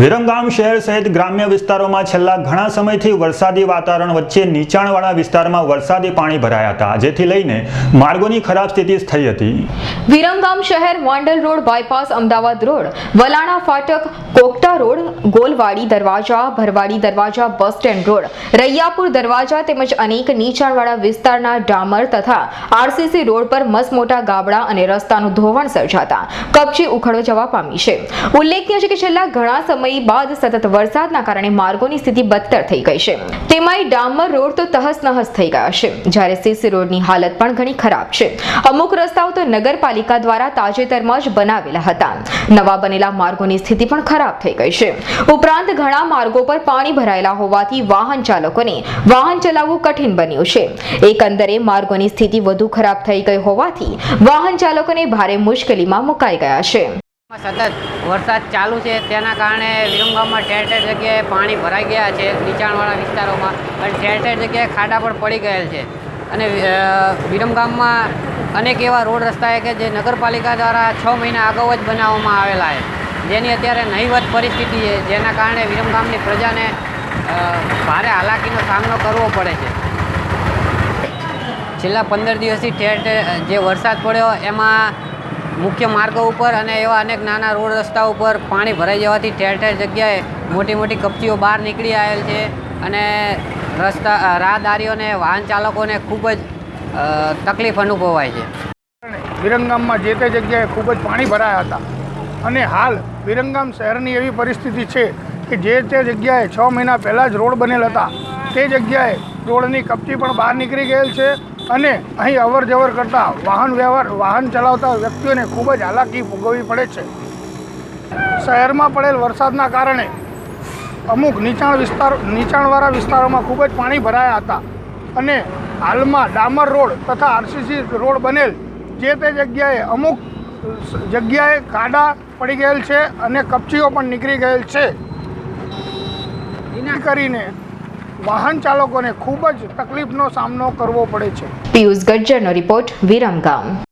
વિરમગામ શહેર સહિત ગ્રામ્ય વિસ્તારોમાં છેલ્લા ઘણા સમયથી વરસાદી વાતાવરણ વચ્ચે નીચાણવાળા વિસ્તારમાં વરસાદી પાણી ભરાયા હતા, જેથી લઈને માર્ગોની ખરાબ સ્થિતિ થઈ હતી. વિરમગામ શહેર Vandal road bypass Ahmedabad road, Valana ફાટક કોકટા રોડ, ગોલવાડી દરવાજા, ભરવાડી દરવાજા, બસ સ્ટેન્ડ રોડ, રૈયાપુર દરવાજા તેમજ અનેક નીચાણવાળા વિસ્તારના ડામર તથા આરસીસી રોડ પર મસમોટા ગાબડા અને રસ્તાનું ધોવાણ સર્જાતા કપચી ઉખડો જવા પામી છે. ઉલ્લેખનીય છે કે છેલ્લા ઘણા સમય બાદ સતત વરસાદના કારણે માર્ગોની સ્થિતિ બદતર થઈ ગઈ છે. તેમાંય ડામર રોડ તો તહસ નહસ થઈ ગયા છે. જ્યારે સીસી રોડની હાલત પણ ઘણી ખરાબ છે. અમુક રસ્તાઓ તો નગરપાલિકા દ્વારા તાજેતરમાં જ બનાવેલા હતા. નવા બનેલા માર્ગોની સ્થિતિ પણ ખરાબ થઈ ગઈ છે. ઉપરાંત ઘણા માર્ગો પર પાણી ભરાયેલા હોવાથી વાહન ચાલકોને વાહન ચલાવવું કઠિન બન્યું છે. એકંદરે માર્ગોની સ્થિતિ વધુ ખરાબ થઈ ગઈ હોવાથી વાહન ચાલકોને ભારે મુશ્કેલીમાં મુકાઈ ગયા છે. સતત વરસાદ ચાલુ છે. તેના કારણે વિરમગામમાં ઠેર ઠેર જગ્યાએ પાણી ભરાઈ ગયા છે નીચાણવાળા વિસ્તારોમાં. અને ઠેર ઠેર જગ્યાએ ખાડા પણ પડી ગયેલ છે. અને વિરમગામમાં અનેક એવા રોડ રસ્તા છે કે જે નગરપાલિકા દ્વારા છ મહિના અગાઉ જ બનાવવામાં આવેલા છે. જેની અત્યારે નહીવત પરિસ્થિતિ છે. જેના કારણે વિરમગામની પ્રજાને ભારે હાલાકીનો સામનો કરવો પડે છે. છેલ્લા પંદર દિવસથી ઠેર ઠેર જે વરસાદ પડ્યો, એમાં મુખ્ય માર્ગો ઉપર અને એવા અનેક નાના રોડ રસ્તા ઉપર પાણી ભરાઈ જવાથી ઠેર ઠેર જગ્યાએ મોટી મોટી કપચીઓ બહાર નીકળી આવેલ છે અને રસ્તા રાહદારીઓને વાહન ચાલકોને ખૂબ જ તકલીફ અનુભવાય છે. વિરંગામમાં જે તે જગ્યાએ ખૂબ જ પાણી ભરાયા હતા અને હાલ વિરંગામ શહેરની એવી પરિસ્થિતિ છે કે જે તે જગ્યાએ છ મહિના પહેલાં જ રોડ બનેલ હતા તે જગ્યાએ રોડની કપચી પણ બહાર નીકળી ગયેલ છે અને અહીં અવર જવર કરતા વાહન વ્યવહાર વાહન ચલાવતા વ્યક્તિઓને ખૂબ જ હાલાકી ભોગવવી પડે છે. શહેરમાં પડેલ વરસાદના કારણે અમુક નીચાણ વિસ્તાર નીચાણવાળા વિસ્તારોમાં ખૂબ જ પાણી ભરાયા હતા અને હાલમાં ડામર રોડ તથા આરસીસી રોડ બનેલ જે તે જગ્યાએ અમુક જગ્યાએ ખાડા પડી ગયેલ છે અને કપચીઓ પણ નીકળી ગયેલ છે. કરીને વાહન ચાલકોને ખૂબ જ તકલીફનો સામનો કરવો પડે છે. પિયુષ ગજ્જરનો રિપોર્ટ વિરમગામ.